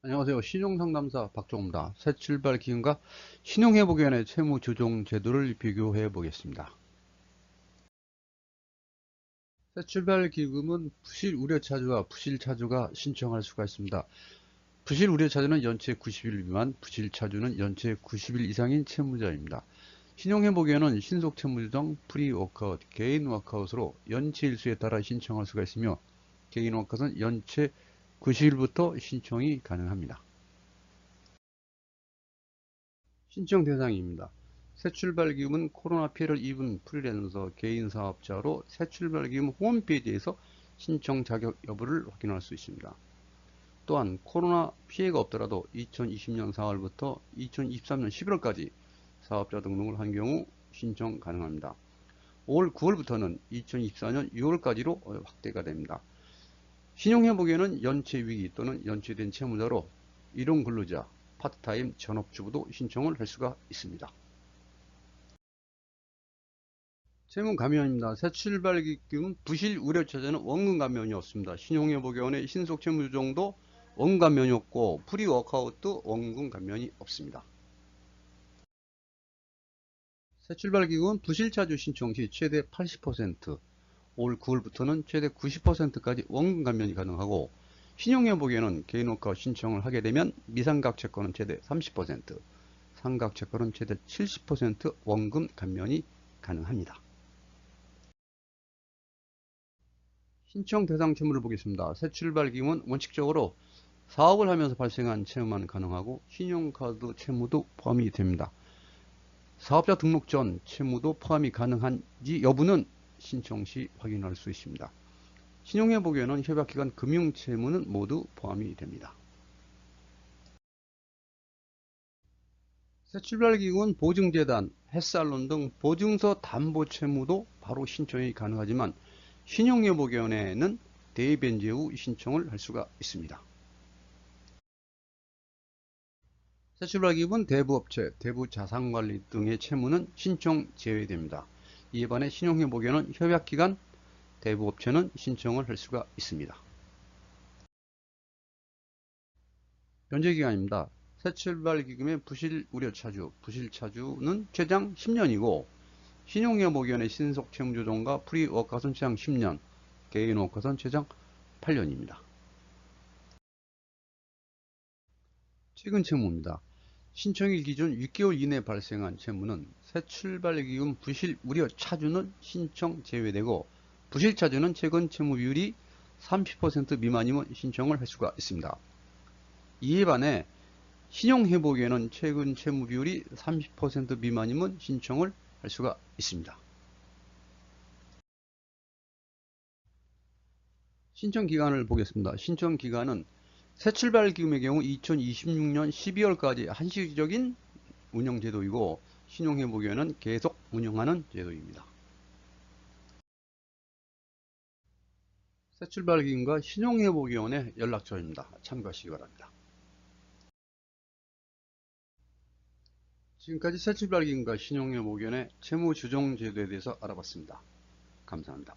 안녕하세요. 신용상담사 박종입니다. 새 출발 기금과 신용회복위원회 채무조정 제도를 비교해 보겠습니다. 새 출발 기금은 부실 우려 차주와 부실 차주가 신청할 수가 있습니다. 부실 우려 차주는 연체 90일 미만, 부실 차주는 연체 90일 이상인 채무자입니다. 신용회복위원회는 신속 채무조정, 프리 워크아웃, 개인 워크아웃으로 연체 일수에 따라 신청할 수가 있으며 개인 워크아웃은 연체 90일부터 신청이 가능합니다. 신청 대상입니다. 새 출발 기금은 코로나 피해를 입은 프리랜서 개인 사업자로 새 출발 기금 홈페이지에서 신청 자격 여부를 확인할 수 있습니다. 또한 코로나 피해가 없더라도 2020년 4월부터 2023년 11월까지 사업자 등록을 한 경우 신청 가능합니다. 올 9월부터는 2024년 6월까지로 확대가 됩니다. 신용회복에는 연체위기 또는 연체된 채무자로 일용 근로자, 파트타임 전업주부도 신청을 할 수가 있습니다. 채무감면입니다. 새출발기금 부실 우려차자는 원금 감면이 없습니다. 신용회복위원회 신속 채무 조정도 원금 감면이 없고 프리 워크아웃도 원금 감면이 없습니다. 새출발기금은 부실차주 신청 시 최대 80%, 올 9월부터는 최대 90%까지 원금 감면이 가능하고 신용회복에는 개인호가 신청을 하게 되면 미상각 채권은 최대 30%, 상각 채권은 최대 70% 원금 감면이 가능합니다. 신청 대상 채무를 보겠습니다. 새 출발 기금은 원칙적으로 사업을 하면서 발생한 채무만 가능하고 신용카드 채무도 포함이 됩니다. 사업자 등록 전 채무도 포함이 가능한지 여부는 신청 시 확인할 수 있습니다. 신용회복에는 협약기관 금융채무는 모두 포함이 됩니다. 새 출발기금은 보증재단, 햇살론 등 보증서 담보채무도 바로 신청이 가능하지만 신용회복위원회는 대변제 후 신청을 할 수가 있습니다. 새 출발기금은 대부업체, 대부자산관리 등의 채무는 신청 제외됩니다. 이에 반해 신용회복에는 협약기간 대부업체는 신청을 할 수가 있습니다. 변제기간입니다. 새출발기금의 부실 우려차주, 부실차주는 최장 10년이고 신용회복위원회 신속채무조정과 프리워크아웃은 최장 10년, 개인워크아웃은 최장 8년입니다. 최근 채무입니다. 신청일 기준 6개월 이내 발생한 채무는 새 출발기금 부실 우려 차주는 신청 제외되고 부실 차주는 최근 채무 비율이 30% 미만이면 신청을 할 수가 있습니다. 이에 반해 신용회복에는 최근 채무 비율이 30% 미만이면 신청을 할 수가 있습니다. 신청 기간을 보겠습니다. 신청 기간은 새 출발 기금의 경우 2026년 12월까지 한시적인 운영 제도이고 신용회복위원회는 계속 운영하는 제도입니다. 새 출발 기금과 신용회복위원회 연락처입니다. 참고하시기 바랍니다. 지금까지 새 출발 기금과 신용회복위원회 채무조정 제도에 대해서 알아봤습니다. 감사합니다.